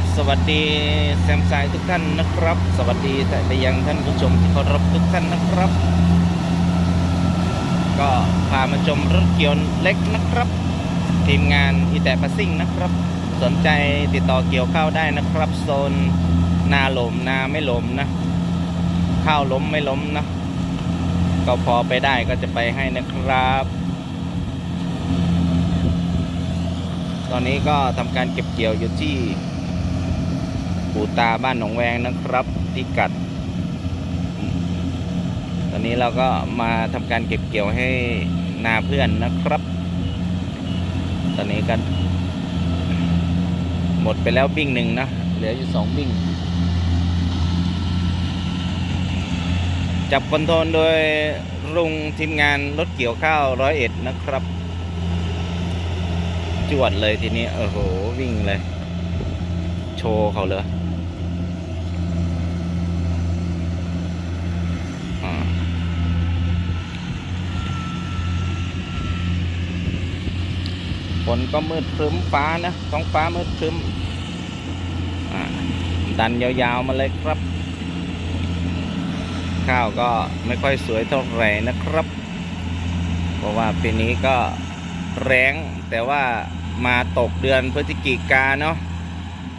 บสวัสดีแซมไซทุกท่านนะครับ สวัสดีแต่ไปยังท่านผู้ชมที่เคารพทุกท่านนะครับ ก็พามาชมรถเกียวเล็กนะครับ ทีมงานอีแต่ปัสซิ่งนะครับ สนใจติดต่อเกี่ยวข้าวได้นะครับ โซนนาหลมนาไม่หลมนะ ข้าวล้มไม่ล้มนะ ก็พอไปได้ก็จะไปให้นะครับ ตอนนี้ก็ทำการเก็บเกี่ยวอยู่ที่ ปูตาบ้านหนองแวงนะครับที่กัด ตอนนี้เราก็มาทำการเก็บเกี่ยวให้นาเพื่อนนะครับ ตอนนี้กัน หมดไปแล้วบิ้งหนึ่งนะเหลืออยู่สองบิ้งจับคอนโทรลโดยรุงทีมงานรถเกี่ยวข้าวร้อยเอ็ดนะครับ จวดเลยทีนี้ โอ้โห วิ่งเลย โชว์เขาเลย นก็มืดครึ้มฟ้านะท้องฟ้ามืดครึ้มดันยาวๆมาเลยครับ ข้าวก็ไม่ค่อยสวยเท่าไหร่นะครับ เพราะว่าปีนี้ก็แรงแต่ว่ามาตกเดือนพฤศจิกาเนาะ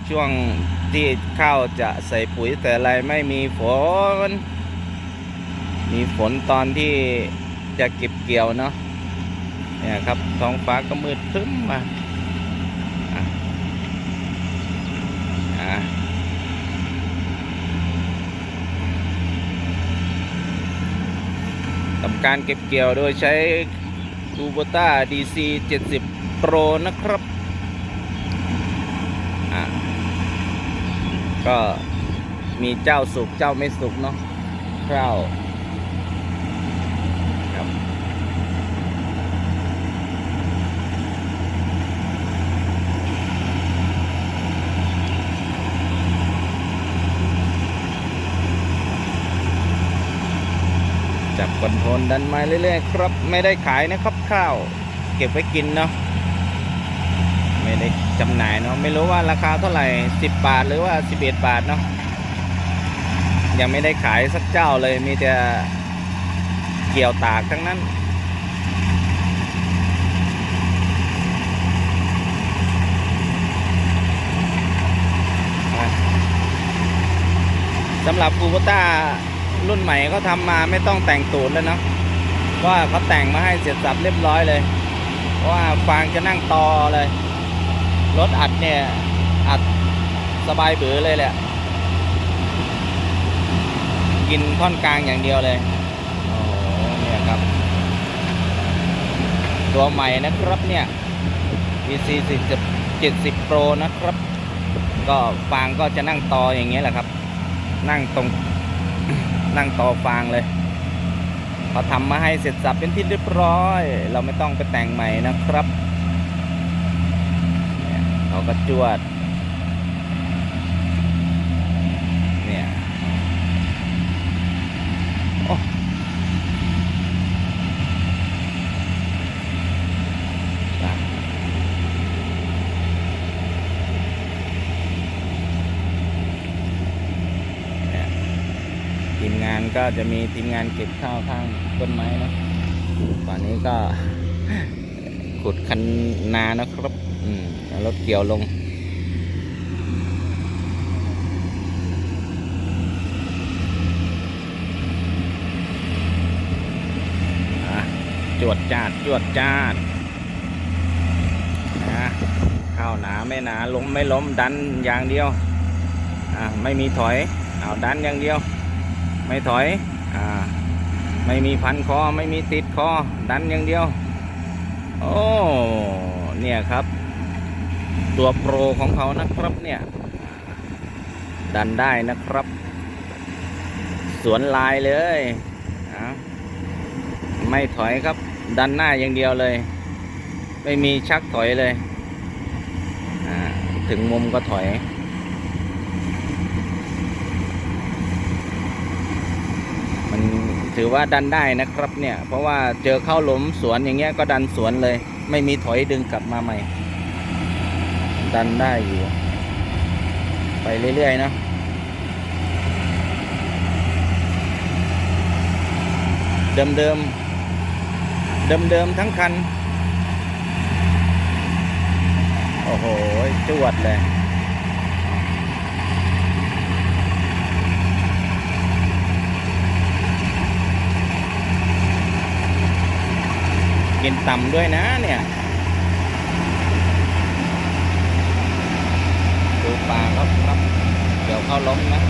ช่วงที่ข้าวจะใส่ปุ๋ยแต่อะไรไม่มีฝน มีฝนตอนที่จะเก็บเกี่ยวเนาะ เนี่ยครับท้องฟ้าก็มืดครึ้มมาทำการเก็บเกี่ยวโดยใช้คูโบต้า DC 70 Pro นะครับอะก็มีเจ้าสุกเจ้าไม่สุกเนาะข้า จับคนดันมาเรื่อยๆครับไม่ได้ขายนะครับข้าว เก็บไว้กินเนาะไม่ได้จำหน่ายเนาะไม่รู้ว่าราคาเท่าไหร่ 10 บาทหรือว่า 11 บาทเนาะยังไม่ได้ขายสักเจ้าเลยมีแต่เกี่ยวตากทั้งนั้นสำหรับคูโบต้า รุ่นใหม่เขาทำมาไม่ต้องแต่งตูดแล้วเนาะว่าเขาแต่งมาให้เสร็จสับเรียบร้อยเลยเพราะว่าฟางจะนั่งตอเลย รถอัดเนี่ย อัดสบายเบือเลยแหละ กินท่อนกลางอย่างเดียวเลยโอ้เนี่ยครับ ตัวใหม่นะครับเนี่ย VC 70 Pro นะครับ ก็ฟางก็จะนั่งตออย่างเงี้ยแหละครับ นั่งตรง นั่งต่อฟางเลยเขาทำมาให้เสร็จสับเป็นที่เรียบร้อย เราไม่ต้องไปแต่งใหม่นะครับเนี่ยเขาก็จวด เนี่ยโอ้ตายเนี่ย ทีมงานก็จะมีทีมงานเก็บข้าวข้างต้นไม้นะป่านนี้ก็ขุดคันนานะครับอืมรถเกี่ยวลงจวดจาดจวดจาดนะข้าวหนาไม่หนาล้มไม่ล้มดันอย่างเดียวอะไม่มีถอยเอาดันอย่างเดียว ไม่ถอยอ่าไม่มีพันคอไม่มีติดคอดันอย่างเดียว โอ้เนี่ยครับ ตัวโปรของเขานะครับเนี่ยดันได้นะครับ สวนลายเลยอ่าไม่ถอยครับ ดันหน้าอย่างเดียวเลย ไม่มีชักถอยเลยอ่าถึงมุมก็ถอย มัน ถือว่าดันได้นะครับเนี่ย เพราะว่าเจอเข้าหลุมสวนอย่างเงี้ยก็ดันสวนเลย ไม่มีถอยดึงกลับมาใหม่ ดันได้อยู่ ไปเรื่อยๆนะเดิมเดิมเดิมเดิมๆทั้งคัน โอ้โหจวดเลย กินต่ำด้วยนะเนี่ยดูปลาครับครับ เดี๋ยวเข้าล้มนะ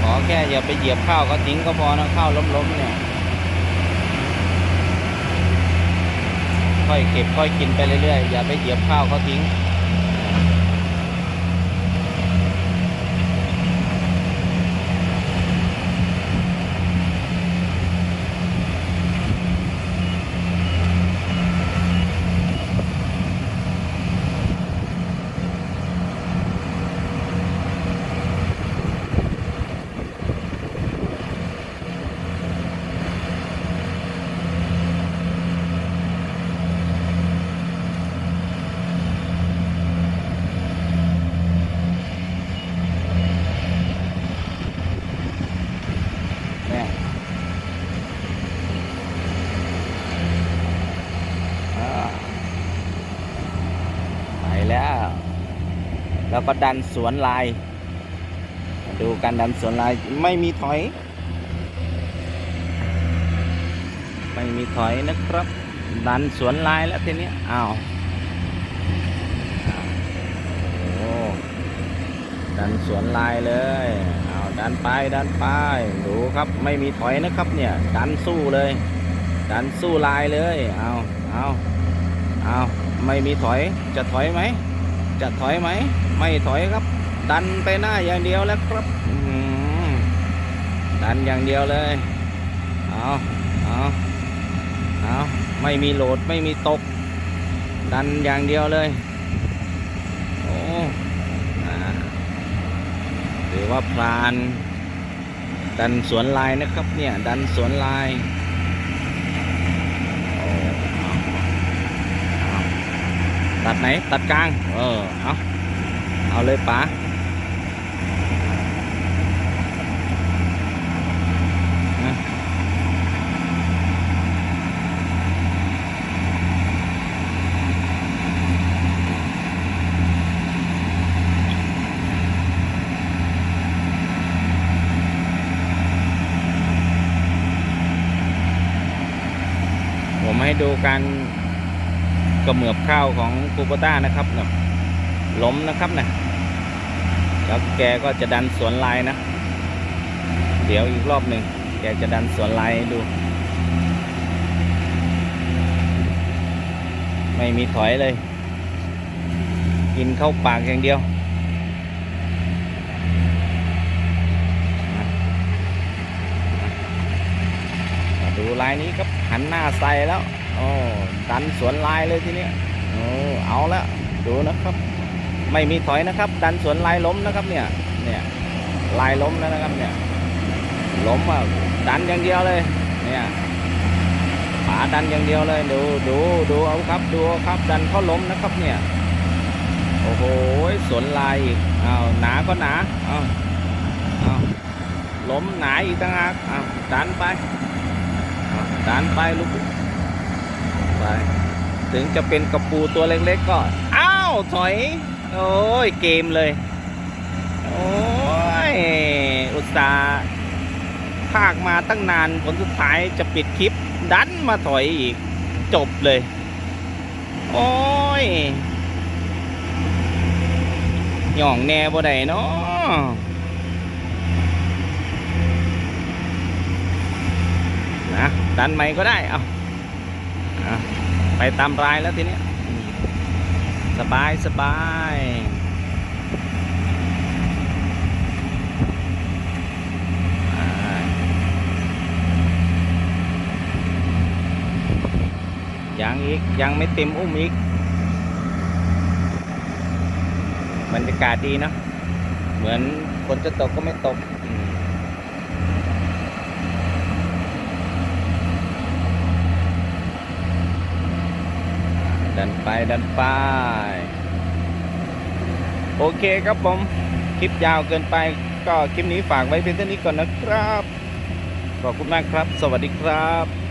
ขอแค่อย่าไปเหยียบข้าวก็ทิ้งก็พอนะข้าวล้มๆเนี่ยค่อยเก็บค่อยกินไปเรื่อยๆ อย่าไปเหยียบข้าวเขาทิ้ง เนี่ยอ่าไปแล้ว แล้วก็ดันสวนลาย ดูการดันสวนลายไม่มีถอย ไม่มีถอยนะครับ ดันสวนลายแล้วทีนี้อ้าวโอ้ดันสวนลายเลยอ้าวดันไปดันไปดูครับไม่มีถอยนะครับเนี่ยดันสู้เลย ดันสู้ลายเลยเอาเอาเอาไม่มีถอยจะถอยไหม จะถอยไหม ไม่ถอยครับ ดันไปหน้าอย่างเดียวแล้วครับดันอย่างเดียวเลย เอาเอาเอาไม่มีโหลดไม่มีตก ดันอย่างเดียวเลย โอ้อ่าถือว่าพลาน ดันสวนลายนะครับเนี่ย ดันสวนลายโอ้เอาเอา ตัดไหน ตัดกลาง เออ เอาเอาเลยป๋านะผมให้ดูการ กระเหมือบข้าวของคูโบต้านะครับเนะล้มนะครับนะแล้วแกก็จะดันสวนลายนะ เดี๋ยวอีกรอบหนึ่งแกจะดันสวนลายดู ไม่มีถอยเลย กินเข้าปากอย่างเดียวดูลายนี้ครับหันหน้าใส่แล้ว โอ้ดันสวนลายเลยทีนี้โอ้เอาแล้วดูนะครับ ไม่มีถอยนะครับ ดันสวนลายล้มนะครับเนี่ยเนี่ยลายล้มแล้วนะครับเนี่ยล้มอะดันอย่างเดียวเลยเนี่ยฝาดันอย่างเดียวเลยดูดูดูเอาครับดูครับดันเขาล้มนะครับเนี่ยโอ้โหสวนลายอีกอ้าวหนาก็หนาอ้าวอ้าวล้มหนาอีกต่างหากอ้าวดันไปดันไปลูก ไป ถึงจะเป็นกระปูตัวเล็กๆก็อ้าวถอย โอ้ยเกมเลย โอ้ย อุตส่าห์ภาคมาตั้งนานผลสุดท้ายจะปิดคลิป ดันมาถอยอีก จบเลย โอ้ยหย่องแน่บ่ได้เนาะนะดันไหมก็ได้ เอา ไปตามรายแล้วทีนี้สบายสบายยังอีก ยังไม่เต็มอุ้มอีกบรรยากาศดีเนะ เหมือนฝนจะตกก็ไม่ตกอืม ดันไปดันไปโอเคครับผม คลิปยาวเกินไป ก็คลิปนี้ฝากไว้เพียงเท่านี้ก่อนนะครับ ขอบคุณมากครับ สวัสดีครับ